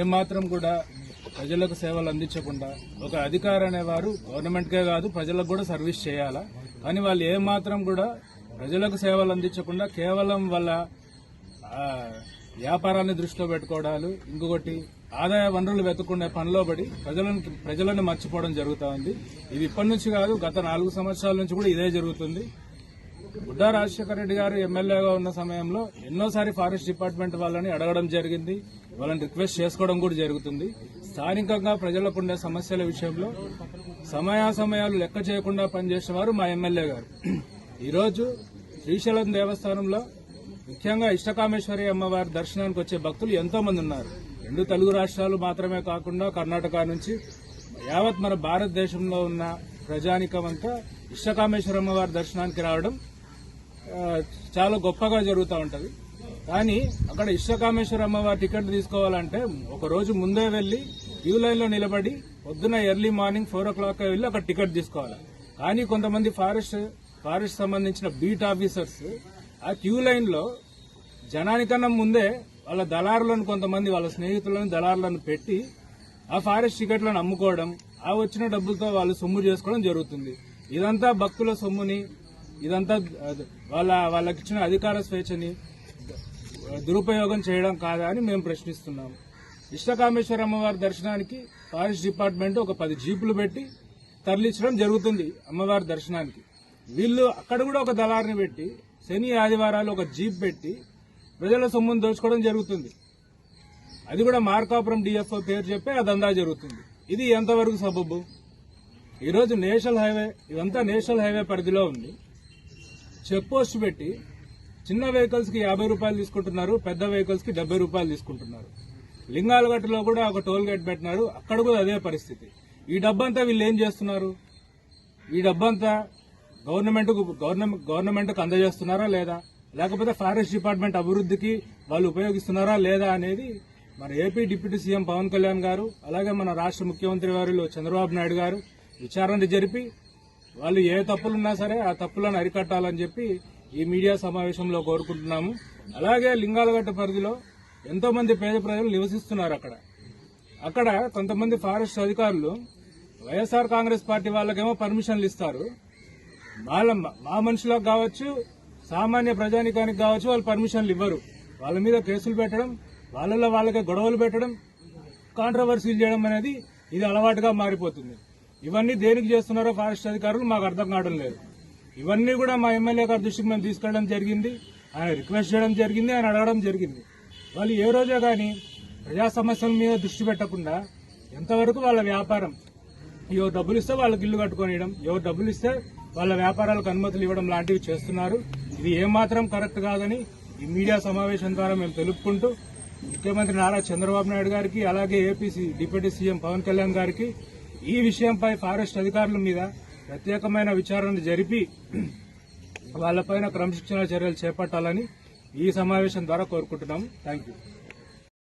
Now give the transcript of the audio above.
ఏమాత్రం కూడా ప్రజలకు సేవలు అందించకుండా ఒక అధికారి అనేవారు గవర్నమెంట్కే కాదు ప్రజలకు కూడా సర్వీస్ చేయాలా? కానీ వాళ్ళు ఏమాత్రం కూడా ప్రజలకు సేవలు అందించకుండా కేవలం వాళ్ళ వ్యాపారాన్ని దృష్టిలో పెట్టుకోవడాలు ఇంకొకటి ఆదాయ వనరులు వెతుక్కునే పనిలో పడి ప్రజలను ప్రజలను మర్చిపోవడం జరుగుతూ ఉంది. ఇది ఇప్పటి నుంచి కాదు గత నాలుగు సంవత్సరాల నుంచి కూడా ఇదే జరుగుతుంది. బుడ్డా రాజశేఖర రెడ్డి గారు ఎమ్మెల్యేగా ఉన్న సమయంలో ఎన్నోసారి ఫారెస్ట్ డిపార్ట్మెంట్ వాళ్ళని అడగడం జరిగింది. వాళ్ళని రిక్వెస్ట్ చేసుకోవడం కూడా జరుగుతుంది. స్థానికంగా ప్రజలకు ఉండే సమస్యల విషయంలో సమయాసమయాలు లెక్క చేయకుండా పనిచేసేవారు మా ఎమ్మెల్యే గారు. ఈరోజు శ్రీశైలం దేవస్థానంలో ముఖ్యంగా ఇష్టకామేశ్వరి అమ్మవారి దర్శనానికి వచ్చే భక్తులు ఎంతో మంది ఉన్నారు. రెండు తెలుగు రాష్ట్రాలు మాత్రమే కాకుండా కర్ణాటక నుంచి యావత్ మన భారతదేశంలో ఉన్న ప్రజానికమంతా ఇష్టకామేశ్వర అమ్మవారి దర్శనానికి రావడం చాలా గొప్పగా జరుగుతూ ఉంటుంది. కానీ అక్కడ ఇష్టకామేశ్వర అమ్మవారి టికెట్ తీసుకోవాలంటే ఒక రోజు ముందే వెళ్ళి క్యూ లైన్లో నిలబడి పొద్దున early morning four o'clock వెళ్ళి అక్కడ టికెట్ తీసుకోవాలి. కానీ కొంతమంది ఫారెస్ట్ ఫారెస్ట్ సంబంధించిన బీట్ ఆఫీసర్స్ ఆ క్యూ లైన్లో జనానికన్నా ముందే వాళ్ళ దళారులను కొంతమంది వాళ్ళ స్నేహితులను దళారులను పెట్టి ఆ ఫారెస్ట్ టికెట్లను అమ్ముకోవడం ఆ వచ్చిన డబ్బులతో వాళ్ళు సొమ్ము చేసుకోవడం జరుగుతుంది. ఇదంతా భక్తుల సొమ్ముని ఇదంతా వాళ్ళ వాళ్ళకి ఇచ్చిన అధికార స్వేచ్ఛని దురుపయోగం చేయడం కాదా అని మేము ప్రశ్నిస్తున్నాము. ఇష్టకామేశ్వర అమ్మవారి దర్శనానికి ఫారెస్ట్ డిపార్ట్మెంట్ ఒక పది జీపులు పెట్టి తరలించడం జరుగుతుంది అమ్మవారి దర్శనానికి. వీళ్ళు అక్కడ కూడా ఒక దళారిని పెట్టి శని ఆదివారాలు ఒక జీప్ పెట్టి ప్రజల సొమ్మును దోచుకోవడం జరుగుతుంది. అది కూడా మార్కాపురం డిఎఫ్ఓ పేరు చెప్పి ఆ దందా జరుగుతుంది. ఇది ఎంతవరకు సబబు? ఈరోజు నేషనల్ హైవే ఇదంతా నేషనల్ హైవే పరిధిలో ఉంది. చెక్ పోస్ట్ పెట్టి చిన్న వెహికల్స్కి యాభై రూపాయలు తీసుకుంటున్నారు పెద్ద వెహికల్స్కి డెబ్బై రూపాయలు తీసుకుంటున్నారు. లింగాలగట్టులో కూడా ఒక టోల్ గేట్ పెట్టినారు అక్కడ కూడా అదే పరిస్థితి. ఈ డబ్బంతా వీళ్ళు ఏం చేస్తున్నారు? ఈ డబ్బంతా గవర్నమెంట్ గవర్నమెంట్ గవర్నమెంట్కు అందజేస్తున్నారా లేదా? లేకపోతే ఫారెస్ట్ డిపార్ట్మెంట్ అభివృద్ధికి వాళ్ళు ఉపయోగిస్తున్నారా లేదా అనేది మన AP deputy CM Pawan Kalyan garu అలాగే మన రాష్ట్ర ముఖ్యమంత్రి వారిలో చంద్రబాబు నాయుడు గారు విచారణ జరిపి వాళ్ళు ఏ తప్పులున్నా సరే ఆ తప్పులను అరికట్టాలని చెప్పి ఈ మీడియా సమావేశంలో కోరుకుంటున్నాము. అలాగే లింగాలగట్ట పరిధిలో ఎంతో మంది పేద ప్రజలు నివసిస్తున్నారు అక్కడ. అక్కడ కొంతమంది ఫారెస్ట్ అధికారులు వైఎస్ఆర్ కాంగ్రెస్ పార్టీ వాళ్ళకేమో పర్మిషన్లు ఇస్తారు. వాళ్ళ మా మనుషులకు కావచ్చు సామాన్య ప్రజానికానికి కావచ్చు వాళ్ళు పర్మిషన్లు ఇవ్వరు. వాళ్ళ మీద కేసులు పెట్టడం వాళ్ళలో వాళ్ళకే గొడవలు పెట్టడం కాంట్రవర్సీలు చేయడం అనేది ఇది అలవాటుగా మారిపోతుంది. ఇవన్నీ దేనికి చేస్తున్నారో ఫారెస్ట్ అధికారులు మాకు అర్థం కావడం లేదు. ఇవన్నీ కూడా మా ఎమ్మెల్యే గారి దృష్టికి మేము తీసుకెళ్ళడం జరిగింది. ఆయన రిక్వెస్ట్ చేయడం జరిగింది ఆయన అడగడం జరిగింది. వాళ్ళు ఏ రోజే కానీ ప్రజా సమస్యల మీద దృష్టి పెట్టకుండా ఎంతవరకు వాళ్ళ వ్యాపారం ఎవరు డబ్బులు ఇస్తే వాళ్ళకి ఇల్లు కట్టుకొనియడం ఎవరు డబ్బులు ఇస్తే వాళ్ళ వ్యాపారాలకు అనుమతులు ఇవ్వడం లాంటివి చేస్తున్నారు. ఇది ఏమాత్రం కరెక్ట్ కాదని ఈ మీడియా సమావేశం ద్వారా మేము తెలుపుకుంటూ ముఖ్యమంత్రి నారా చంద్రబాబు నాయుడు గారికి అలాగే ఏపీసీ డిప్యూటీ సీఎం పవన్ కళ్యాణ్ గారికి ఈ విషయంపై ఫారెస్ట్ అధికారుల మీద ప్రత్యేకమైన విచారణ జరిపి వాళ్ళపైన క్రమశిక్షణ చర్యలు చేపట్టాలని ఈ సమావేశం ద్వారా కోరుకుంటున్నాము. Thank you